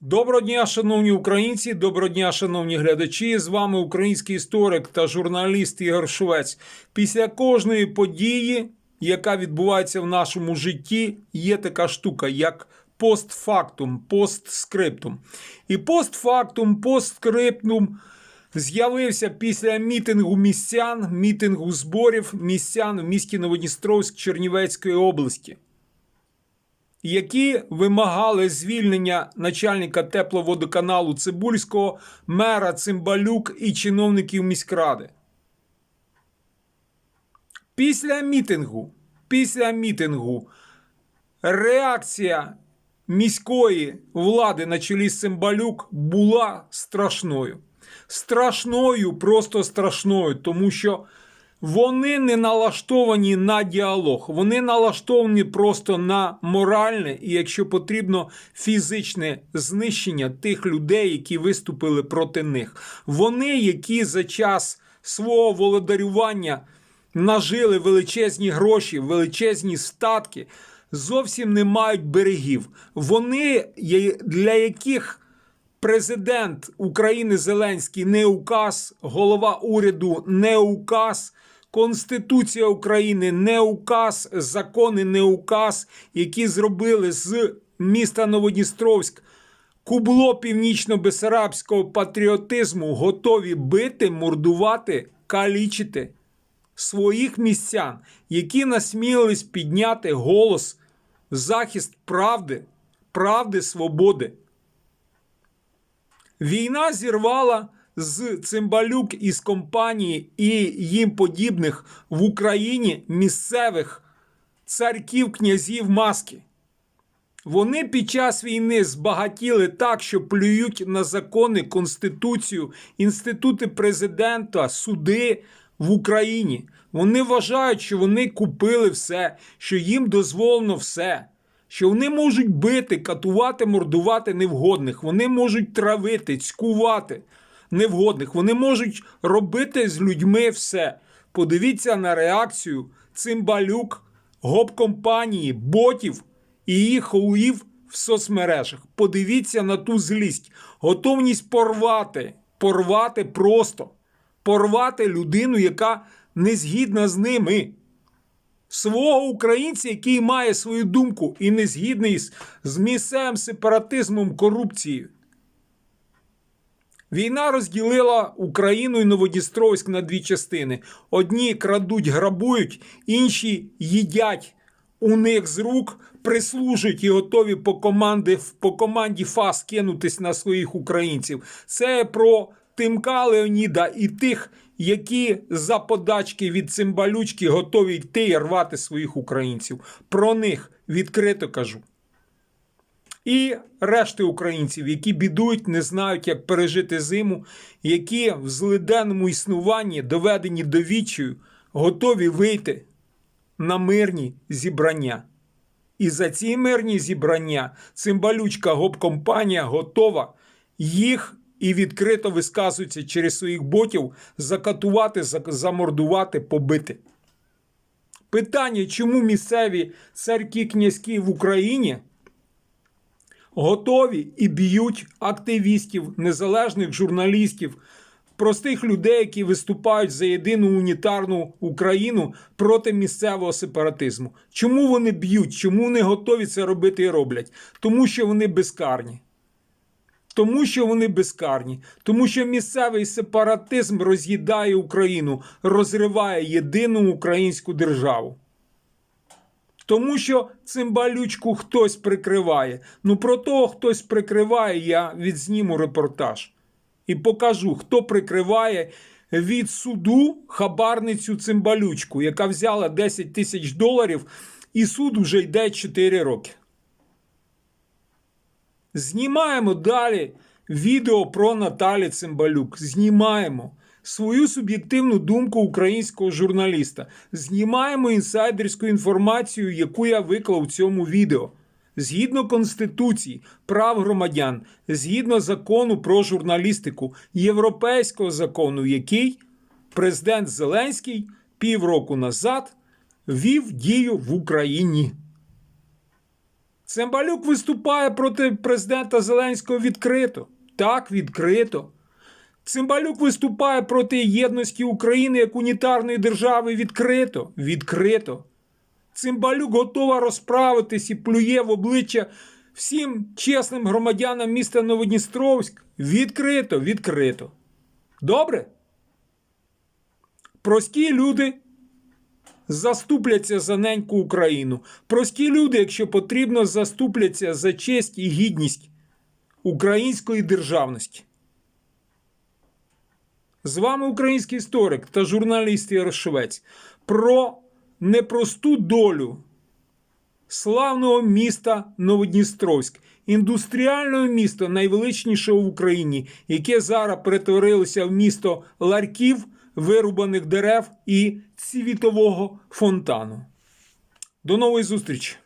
Доброго дня, шановні українці, доброго дня, шановні глядачі. З вами український історик та журналіст Ігор Швець. Після кожної події, яка відбувається в нашому житті, є така штука, як постфактум, постскриптум. І постфактум, постскриптум з'явився після мітингу містян, мітингу зборів містян в місті Новодністровськ Чернівецької області які вимагали звільнення начальника тепловодоканалу Цибульського, мера Цимбалюк і чиновників міськради. Після мітингу, після мітингу реакція міської влади на чолі Цимбалюк була страшною. Страшною, просто страшною, тому що вони не налаштовані на діалог, вони налаштовані просто на моральне і, якщо потрібно, фізичне знищення тих людей, які виступили проти них. Вони, які за час свого володарювання нажили величезні гроші, величезні статки, зовсім не мають берегів. Вони, для яких президент України Зеленський не указ, голова уряду не указ, Конституція України не указ, закони не указ, які зробили з міста Новодністровськ кубло північно-бесарабського патріотизму, готові бити, мордувати, калічити своїх містян, які насмілились підняти голос захист правди, правди, свободи. Війна зірвала з Цимбалюк із компанії і їм подібних в Україні місцевих царків князів маски. Вони під час війни збагатіли так, що плюють на закони, конституцію, інститути президента, суди в Україні. Вони вважають, що вони купили все, що їм дозволено все, що вони можуть бити, катувати, мордувати невгодних, вони можуть травити, цькувати невгодних, вони можуть робити з людьми все. Подивіться на реакцію цимбалюк, гоп-компанії, ботів і їх холуїв в соцмережах. Подивіться на ту злість, готовність порвати, порвати просто, порвати людину, яка не згідна з ними. Свого українця, який має свою думку і не згідний з місцевим сепаратизмом корупцією. Війна розділила Україну і Новодністровськ на дві частини. Одні крадуть, грабують, інші їдять у них з рук, прислужують і готові по, команди, по команді ФАС кинутись на своїх українців. Це про Тимка Леоніда і тих, які за подачки від цимбалючки готові йти і рвати своїх українців. Про них відкрито кажу і решти українців, які бідують, не знають, як пережити зиму, які в злиденному існуванні доведені до відчаю, готові вийти на мирні зібрання. І за ці мирні зібрання цимбалючка гоп-компанія готова їх і відкрито висказується через своїх ботів закатувати, замордувати, побити. Питання, чому місцеві царки князькі в Україні готові і б'ють активістів, незалежних журналістів, простих людей, які виступають за єдину унітарну Україну проти місцевого сепаратизму. Чому вони б'ють? Чому вони готові це робити і роблять? Тому що вони безкарні. Тому що вони безкарні, тому що місцевий сепаратизм роз'їдає Україну, розриває єдину українську державу. Тому що цимбалючку хтось прикриває. Ну про того хтось прикриває, я відзніму репортаж і покажу, хто прикриває від суду хабарницю цимбалючку, яка взяла 10 тисяч доларів, і суд вже йде 4 роки. Знімаємо далі відео про Наталі Цимбалюк. Знімаємо свою суб'єктивну думку українського журналіста. Знімаємо інсайдерську інформацію, яку я виклав у цьому відео. Згідно Конституції, прав громадян, згідно закону про журналістику, європейського закону, який президент Зеленський півроку назад вів дію в Україні. Цимбалюк виступає проти президента Зеленського відкрито. Так, відкрито. Цимбалюк виступає проти єдності України як унітарної держави відкрито. Відкрито. Цимбалюк готова розправитись і плює в обличчя всім чесним громадянам міста Новодністровськ. Відкрито, відкрито. Добре? Прості люди заступляться за неньку Україну. Прості люди, якщо потрібно, заступляться за честь і гідність української державності. З вами український історик та журналіст Ярошевець про непросту долю славного міста Новодністровськ, індустріального міста, найвеличнішого в Україні, яке зараз перетворилося в місто ларьків, вирубаних дерев і цвітового фонтану. До нової зустрічі!